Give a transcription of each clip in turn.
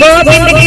Bob in the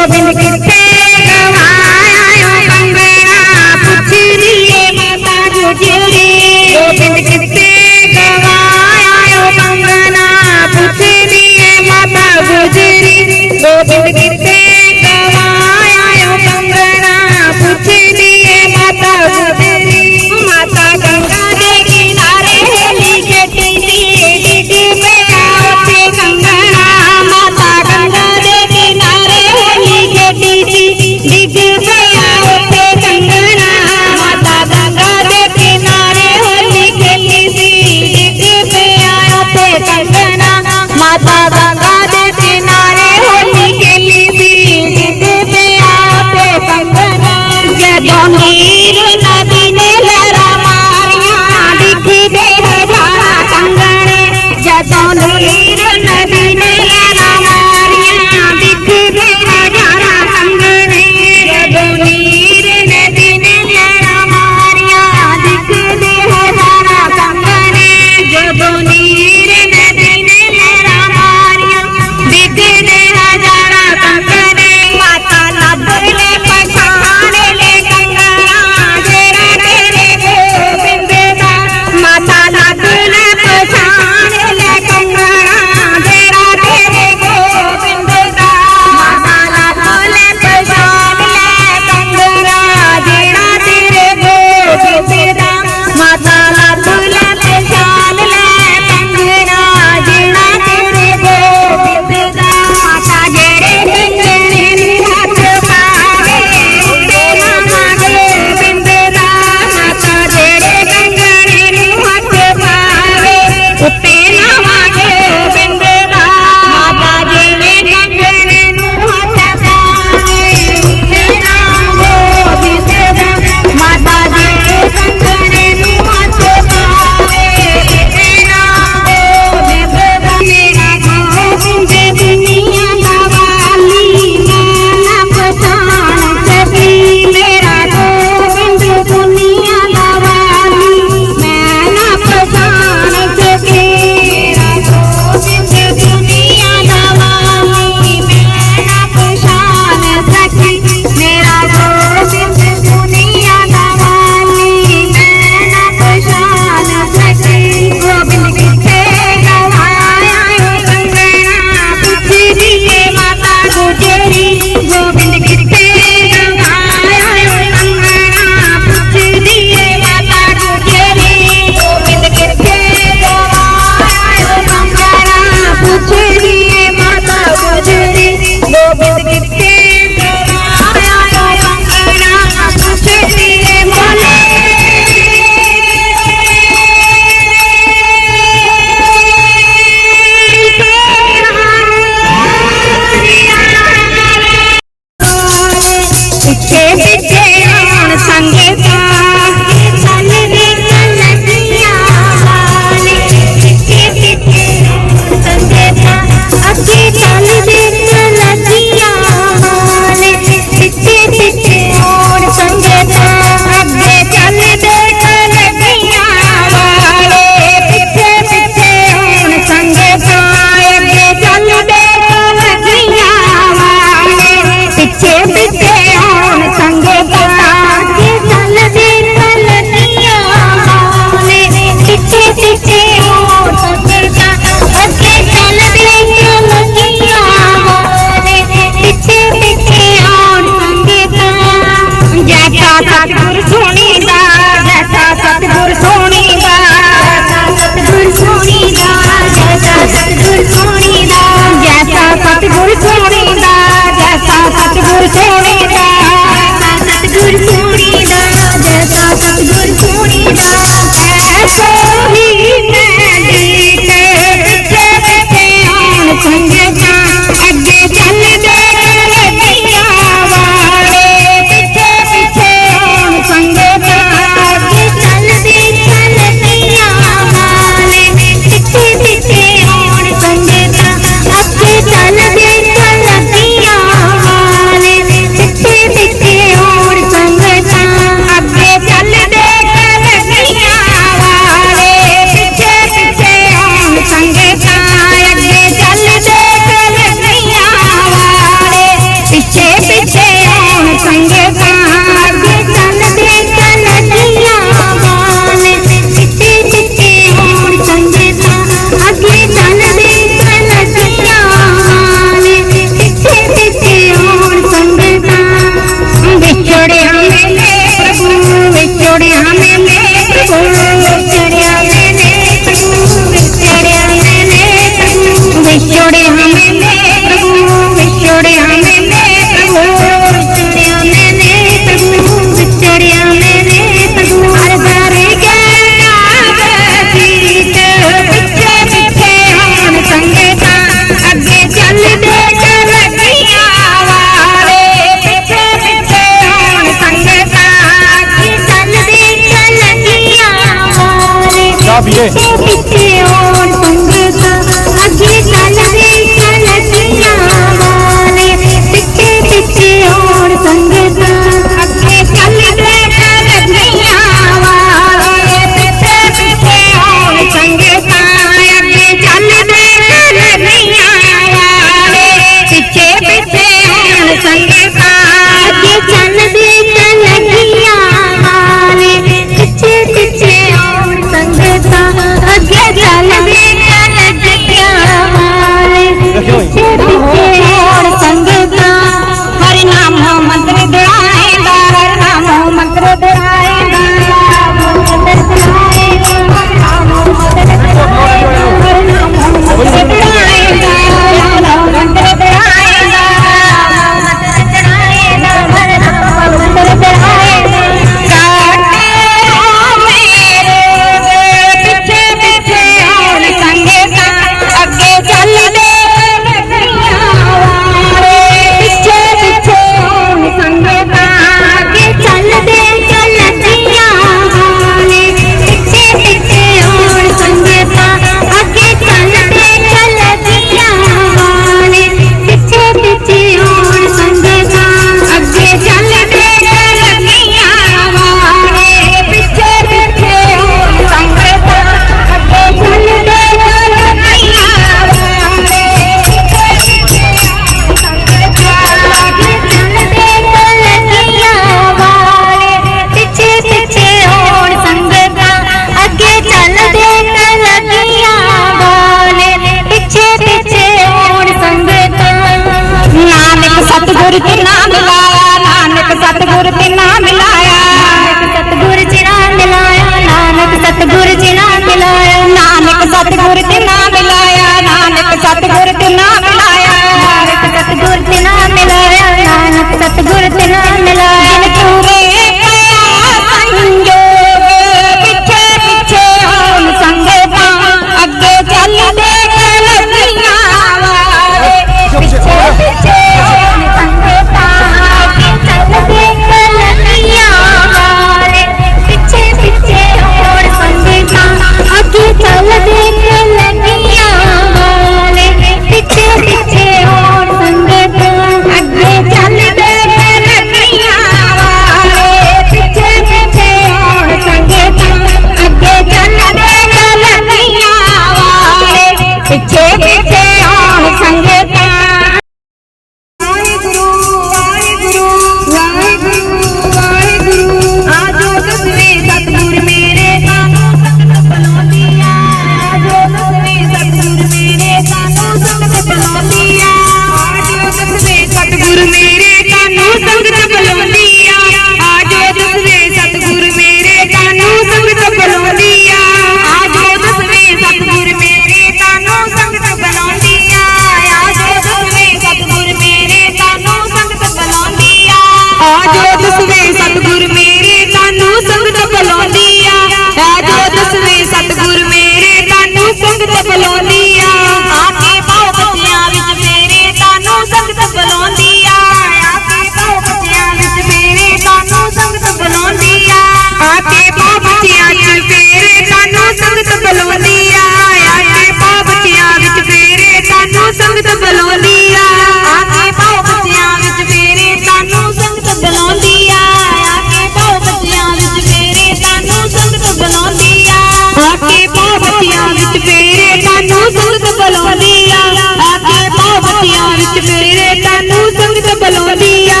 ਸਾਨੂੰ ਸੰਗਤ ਬੁਲਾਉਂਦੀ ਆ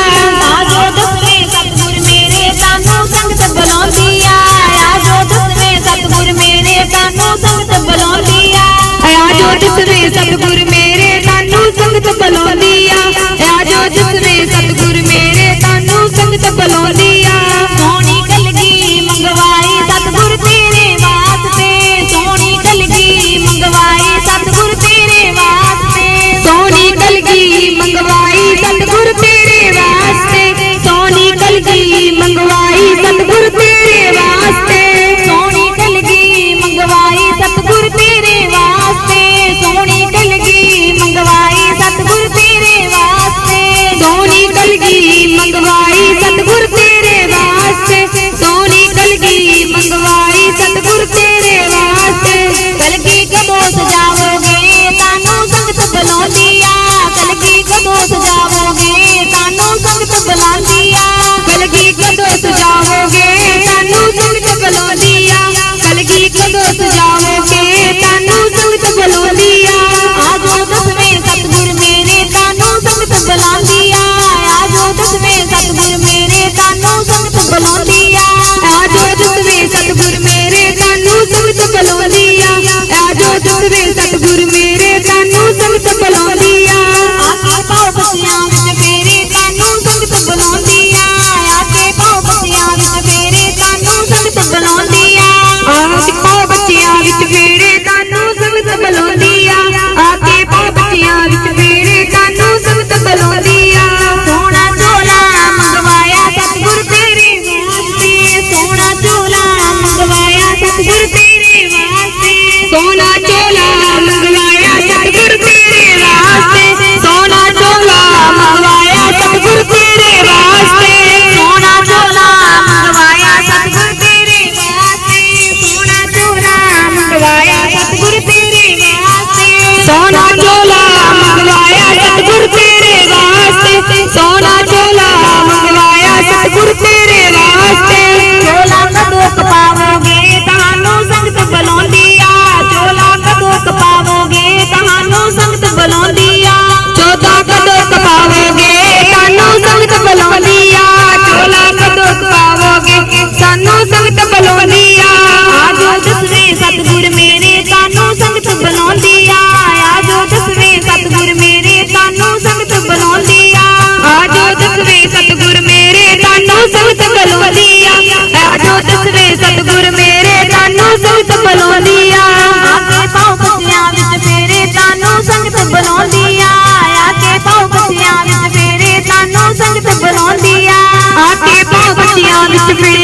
ਮੇਰੇ ਸਾਨੂੰ ਸੰਗਤ ਬੁਲਾਉਂਦੀ ਆ ਆਜੋ ਦੱਸੇ ਸਤਗੁਰ ਮੇਰੇ ਸਾਨੂੰ ਸੰਗਤ ਬੁਲਾਉਂਦੀ ਆ ਆਜੋ ਦੱਸੇ ਸਤਗੁਰ ਮੇਰੇ ਸਾਨੂੰ ਸੰਗਤ ਬੁਲਾਉਂਦੀ ਆ ਆਜੋ ਦੱਸੇ ਸਤਗੁਰ ਮੇਰੇ ਸਾਨੂੰ ਸੰਗਤ ਬੁਲਾਉਂਦੀ Mr. Free.